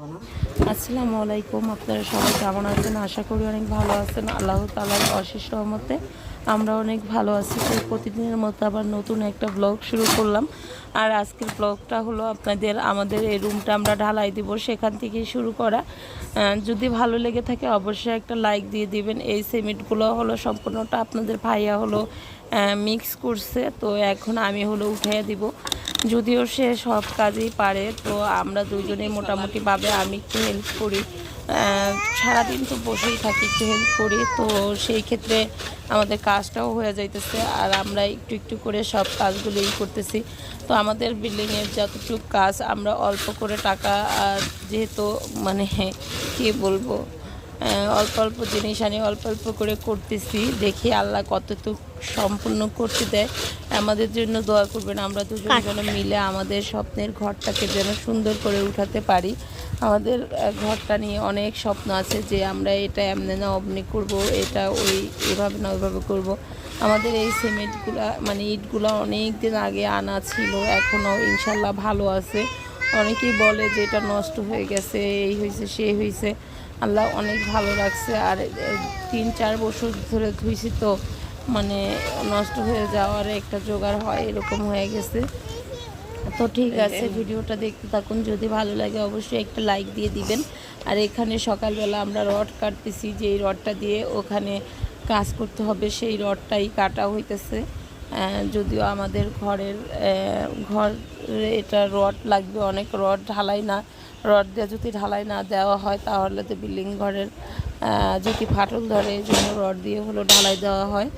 আসসালামু আলাইকুম, আপনারা সবাই কেমন আছেন? আশা করি অনেক ভালো আছেন। আল্লাহ তালার অশেষ রহমতে আমরা অনেক ভালো আছি, তো প্রতিদিনের মতো আবার নতুন একটা ব্লগ শুরু করলাম। আর আজকের ব্লগটা হলো আপনাদের, আমাদের এই রুমটা আমরা ঢালাই দিব সেখান থেকেই শুরু করা। যদি ভালো লেগে থাকে অবশ্যই একটা লাইক দিয়ে দিবেন। এই সিমেন্টগুলো হলো সম্পূর্ণটা আপনাদের ভাইয়া হলো মিক্স করছে, তো এখন আমি হলো উঠিয়ে দিব। যদিও সে সব কাজেই পারে, তো আমরা দুজনে মোটামুটিভাবে আমি একটু হেল্প করি। সারাদিন তো বসেই থাকি একটু হেল্প করি। তো সেই ক্ষেত্রে আমাদের কাজটাও হয়ে যাইতেছে আর আমরা একটু একটু করে সব কাজগুলোই করতেছি। তো আমাদের বিল্ডিংয়ের যতটুকু কাজ আমরা অল্প করে টাকা আর যেহেতু মানে কি বলব অল্প অল্প জিনিস আনি অল্প অল্প করে করতেছি দেখি আল্লাহ কতটুকু সম্পূর্ণ করতে দেয়। আমাদের জন্য দোয়া করবেন আমরা দুজন মিলে আমাদের স্বপ্নের ঘরটাকে যেন সুন্দর করে উঠাতে পারি। আমাদের ঘরটা নিয়ে অনেক স্বপ্ন আছে যে আমরা এটা এমনি না অমনি করব, এটা ওই, এভাবে না ওইভাবে করব। আমাদের এই সিমেন্টগুলা মানে ইটগুলো অনেক দিন আগে আনা ছিল এখনও ইনশাল্লাহ ভালো আছে। অনেকেই বলে যে এটা নষ্ট হয়ে গেছে, এই হয়েছে সেই হয়েছে। আল্লাহ অনেক ভালো লাগছে আর তিন, চার বছর ধরে ধুইছি তো মানে নষ্ট হয়ে যাওয়ার একটা জোগাড় হয়, এরকম হয়ে গেছে। তো ঠিক আছে ভিডিওটা দেখতে থাকুন। যদি ভালো লাগে অবশ্যই একটা লাইক দিয়ে দিবেন। আর এখানে সকালবেলা আমরা রড কাটতেছি যে এই রডটা দিয়ে ওখানে কাজ করতে হবে সেই রডটাই কাটা হইতেছে। যদিও আমাদের ঘরের ঘর এটা রড লাগবে অনেক রড ঢালাই না। রড দিয়ে যদি ঢালাই না দেওয়া হয় তাহলে তো বিল্ডিং ঘরের যদি ফাটল ধরে এই জন্য রড দিয়ে হলো ঢালাই দেওয়া হয়।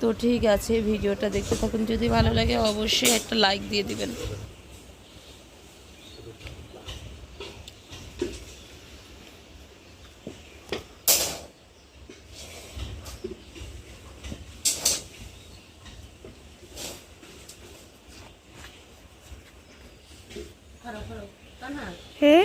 তো ঠিক আছে ভিডিওটা দেখতে থাকুন। যদি ভালো লাগে অবশ্যই একটা লাইক দিয়ে দিবেন হ্যাঁ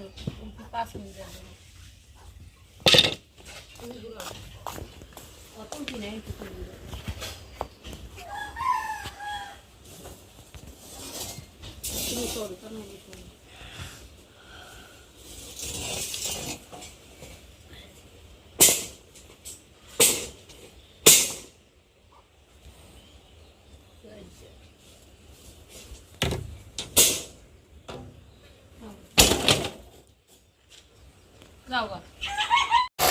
जानो पाँच मिनट जानो Gracias. একটু করে দিও। তুমি করো তা না করো যাও গা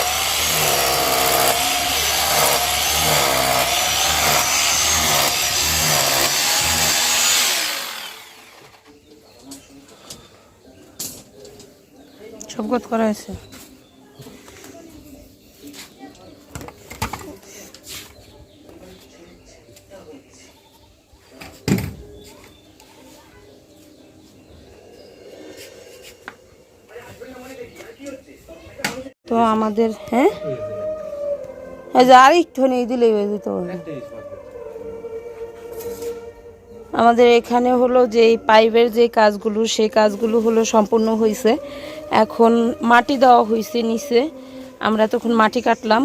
সবগত করা হয়েছে তো আমাদের হ্যাঁ? আর একটু দিলেই হয়ে যেত। আমাদের এখানে হলো যে পাইপের যে কাজগুলো, সেই কাজগুলো হলো সম্পূর্ণ হয়েছে এখন মাটি দেওয়া হয়েছে নিচে। আমরা তখন মাটি কাটলাম।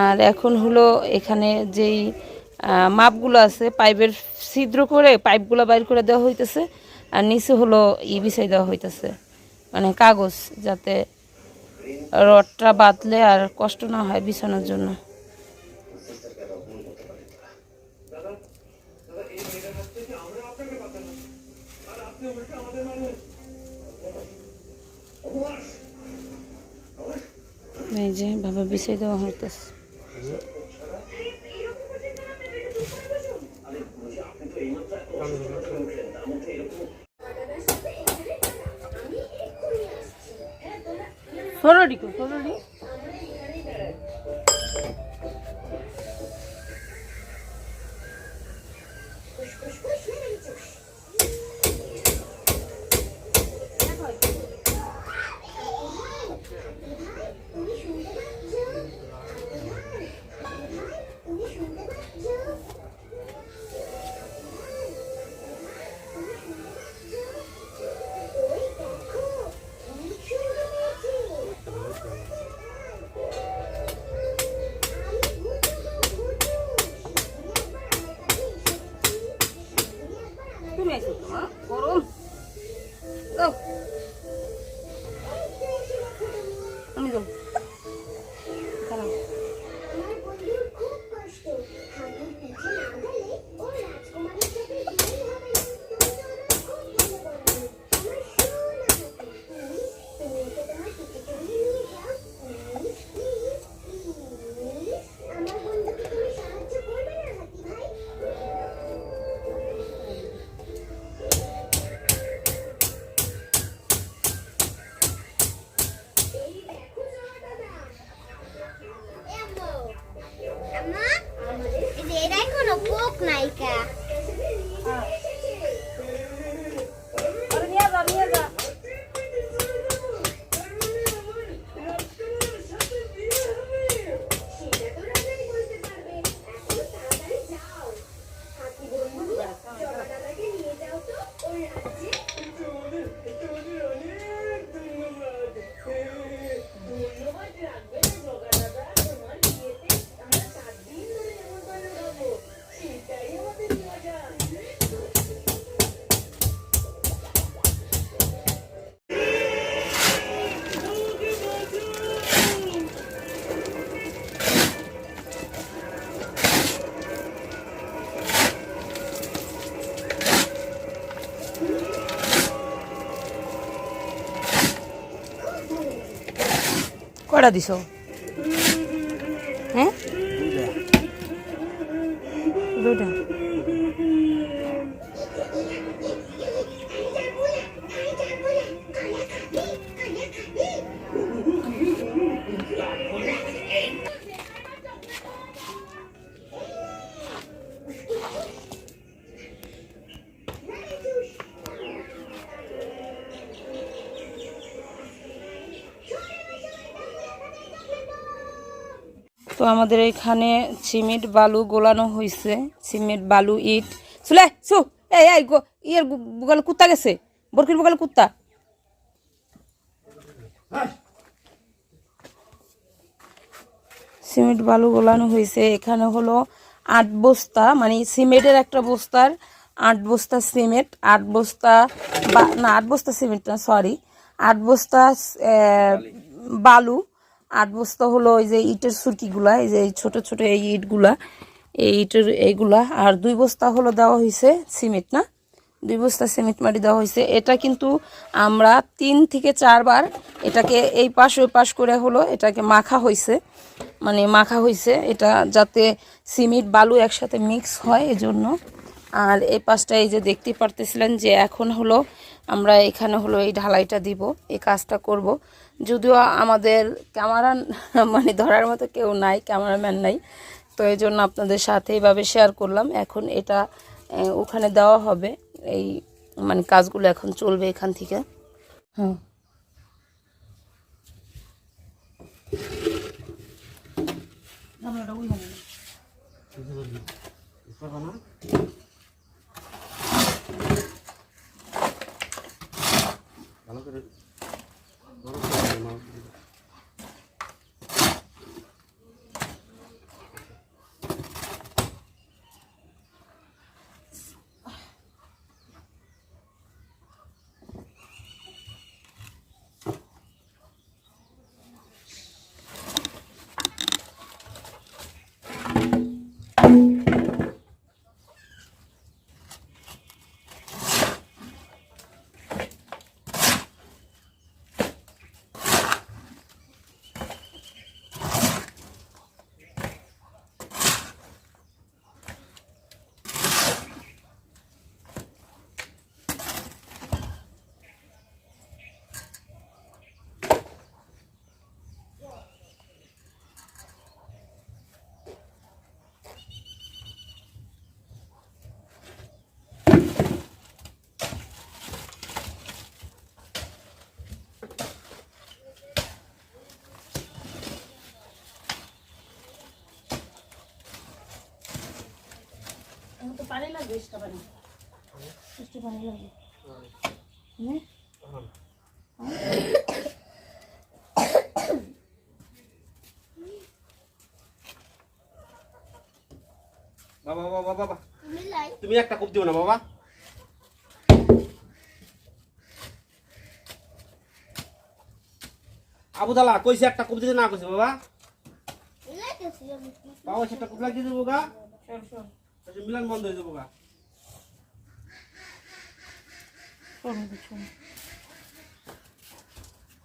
আর এখন হলো এখানে যেই মাপগুলো আছে, পাইপের ছিদ্র করে পাইপগুলো বাইর করে দেওয়া হইতেছে। আর নিচে হলো ই বিছাই দেওয়া হইতেছে। মানে কাগজ, যাতে রডটা বাঁধলে আর কষ্ট না হয় বিছানোর জন্য। এই যে ভাবে বিছাই দেওয়া হইতেছে। সরডি কো সরডি নিয়ে আসো গরম। কয়টা দিছ? হ্যাঁ? দুইটা। তো আমাদের এখানে সিমেন্ট, বালু গোলানো হয়েছে সিমেন্ট, বালু, ইট। চলে সু এই এই ইয়ের বুগালে কুত্তা গেছে। বরকির বুগালে কুত্তা। সিমেন্ট, বালু গোলানো হয়েছে এখানে হলো আট বস্তা মানে সিমেন্টের একটা বস্তার আট বস্তা সিমেন্ট, আট বস্তা না, আট বস্তা সিমেন্ট না সরি আট বস্তা বালু আট বস্তা হলো ওই যে ইটের সুরকিগুলা, এই যে ছোট ছোট এই ইটগুলা, এই ইটের এইগুলা, আর দুই বস্তা হলো দেওয়া হয়েছে সিমেন্ট, না? দুই বস্তা সিমেন্ট মাটি দেওয়া হয়েছে এটা কিন্তু আমরা তিন থেকে চারবার এটাকে এই পাশ ওই পাশ করে হলো এটাকে মাখা হয়েছে মানে মাখা হয়েছে এটা যাতে সিমেন্ট, বালু একসাথে মিক্স হয়, এজন্য আর এই পাশটা এই যে দেখতে পারতেছিলেন যে এখন হলো আমরা এখানে হলো এই ঢালাইটা দিব এই কাজটা করব। যদিও আমাদের ক্যামেরা মানে ধরার মতো কেউ নাই ক্যামেরাম্যান নাই। তো এই জন্য আপনাদের সাথে এইভাবে শেয়ার করলাম। এখন এটা ওখানে দেওয়া হবে। এই মানে কাজগুলো এখন চলবে এখান থেকে। হুম তো পানি লাগবে এক্সট্রা পানি এক্সট্রা পানি লাগবে হুম? বাবা বাবা বাবা তুমি একটা কূপ দিও না বাবা আবু দালা কইছে একটা কূপ দিতে না কইছে বাবা বাবা সেটা কূপ লাগিয়ে দেবো গা শোন শোন তাহলে মিলান বন্ধ হয়ে যাব গা।